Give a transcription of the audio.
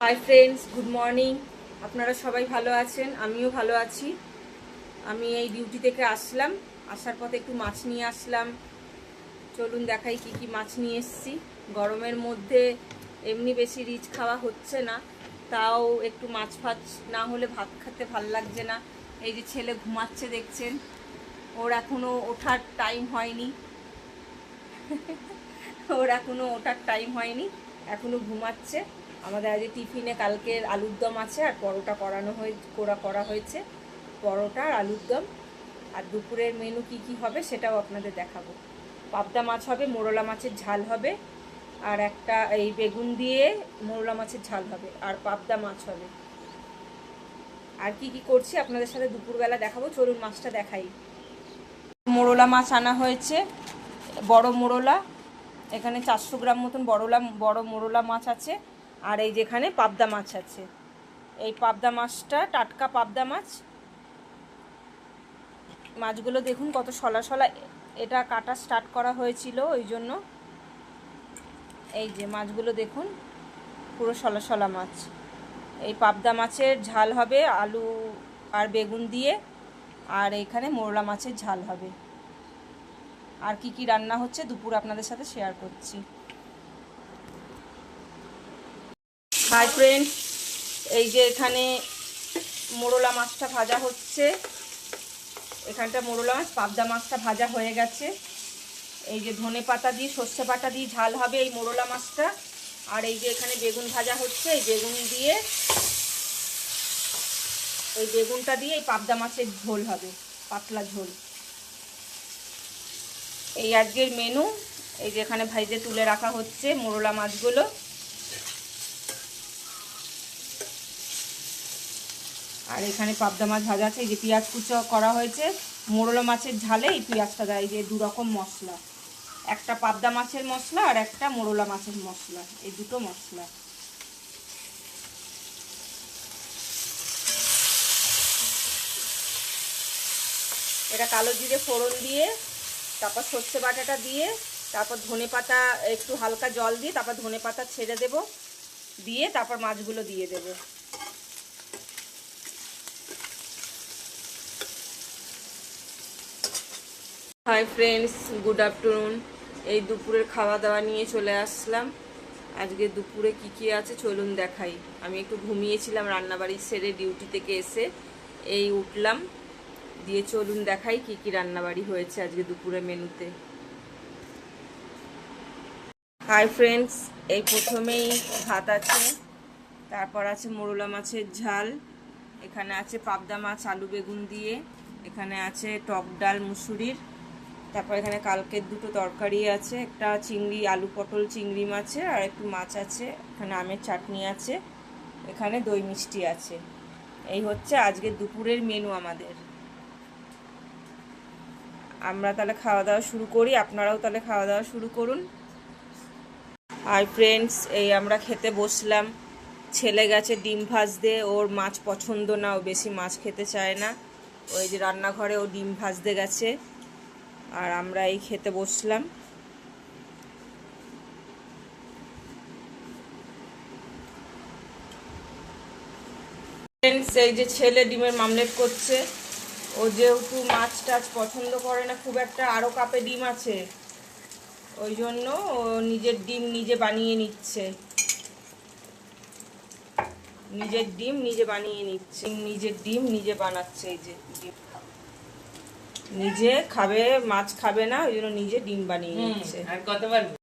High friends good morning আপনারা সবাই ভালো আছেন? আমিও ভালো আছি। আমি এই ডিউটি থেকে আসলাম। আসার পথে একটু মাছ নিয়ে আসলাম। চলুন দেখাই কি কি মাছ নিয়ে এসেছি। গরমের মধ্যে এমনি বেশি রিচ খাওয়া হচ্ছে না। তাও একটু মাছ ফাছ না হলে ভাত খেতে ভালো লাগছে না। এই যে ছেলে ঘুমাচ্ছে দেখছেন। ওর এখনও ওঠার টাইম হয়নি। ওর এখনও ওঠার টাইম হয়নি। এখনও ঘুমাচ্ছে। আমাদের আজকে টিফিনে কালকের আলুর দম আছে, আর পরোটা করানো হয়ে, করা করা হয়েছে। পরোটা আর আলুর দম। আর দুপুরের মেনু কি কি হবে সেটাও আপনাদের দেখাবো। পাবদা মাছ হবে, মোরলা মাছের ঝাল হবে, আর একটা এই বেগুন দিয়ে মোরলা মাছের ঝাল হবে, আর পাবদা মাছ হবে। আর কি কি করছি আপনাদের সাথে দুপুরবেলা দেখাবো, চলুন মাছটা দেখাই। মোরলা মাছ আনা হয়েছে, বড় মোরলা। এখানে চারশো গ্রাম মতন বড়লা, বড় মোরলা মাছ আছে। আর এই যেখানে পাবদা মাছ আছে। এই পাবদা মাছটা, টাটকা পাবদা মাছ। মাছগুলো দেখুন কত সলা সলা এটা কাটা স্টার্ট করা হয়েছিল, ওই জন্য। এই যে মাছগুলো দেখুন, পুরো সলা সলা মাছ। এই পাবদা মাছের ঝাল হবে আলু আর বেগুন দিয়ে, আর এইখানে মোরলা মাছের ঝাল হবে। আর কি কি রান্না হচ্ছে দুপুর আপনাদের সাথে শেয়ার করছি। হাই ফ্রেন্ড, এই যে এখানে মোরলা মাছটা ভাজা হচ্ছে। এখানটা মোরলা মাছ, পাবদা মাছটা ভাজা হয়ে গেছে। এই যে ধনে পাতা দিয়ে, সর্ষে পাতা দিয়ে ঝাল হবে এই মোরলা মাছটা। আর এই যে এখানে বেগুন ভাজা হচ্ছে, এই বেগুন দিয়ে, এই বেগুনটা দিয়ে এই পাবদা মাছের ঝোল হবে, পাতলা ঝোল। এই আজকের মেনু এই যে এখানে ভাইজে তুলে রাখা হচ্ছে মোরলা মাছগুলো। আর এখানে পাবদা মাছ ভাজা আছে, এই যে পেঁয়াজ কুচো করা হয়েছে, মোরলা মাছের ঝালে এই পেঁয়াজটা দেয় যে দু রকম মশলা। একটা পাবদা মাছের মশলা আর একটা মোরলা মাছের মশলা, এই দুটো মশলা। এটা কালো জিরে ফোড়ন দিয়ে, তারপর সর্ষে বাটাটা দিয়ে, তারপর ধনে পাতা, একটু হালকা জল দিয়ে, তারপর ধনে পাতা ছেড়ে দেব, দিয়ে তারপর মাছগুলো দিয়ে দেব। হাই ফ্রেন্ডস গুড আফটারনুন এই দুপুরের খাওয়া দাওয়া নিয়ে চলে আসলাম। আজকে দুপুরে কি কি আছে চলুন দেখাই। আমি একটু ঘুমিয়েছিলাম, রান্নাবাড়ি সেরে ডিউটি থেকে এসে এই উঠলাম। দিয়ে চলুন দেখাই কি কি রান্নাবাড়ি হয়েছে আজকে দুপুরে মেনুতে। হাই ফ্রেন্ডস এই প্রথমেই ভাত আছে, তারপর আছে মোরলা মাছের ঝাল, এখানে আছে পাবদা মাছ, আলু বেগুন দিয়ে, এখানে আছে টক ডাল, মুসুরির। তারপর এখানে কালকের দুটো তরকারি আছে, একটা চিংড়ি, আলু পটল, চিংড়ি মাছের, আর একটু মাছ আছে, এখানে আমের চাটনি আছে, এখানে দই মিষ্টি আছে। এই হচ্ছে আজকে দুপুরের মেনু আমাদের। আমরা তাহলে খাওয়া দাওয়া শুরু করি, আপনারাও তাহলে খাওয়া দাওয়া শুরু করুন। আর ফ্রেন্ডস এই আমরা খেতে বসলাম। ছেলে গেছে ডিম ভাজতে, ওর মাছ পছন্দ না, ও বেশি মাছ খেতে চায় না। ওই যে রান্নাঘরে ও ডিম ভাজতে গেছে। আর আমরা এই খেতে বসলাম। ফ্রেন্ডস এই যে ছেলে ডিমের মামলেট করছে, ও যেহেতু মাছ টাছ পছন্দ করে না, খুব একটা আরও কাপে ডিম আছে। ওই জন্য ও নিজের ডিম নিজে বানিয়ে নিচ্ছে। নিজের ডিম নিজে বানিয়ে নিচ্ছে। নিজের ডিম নিজে বানাচ্ছে এই যে ডিম। নিজে খাবে মাছ খাবে না ওই জন্য নিজে ডিম বানিয়ে নিচ্ছে। আর কতবার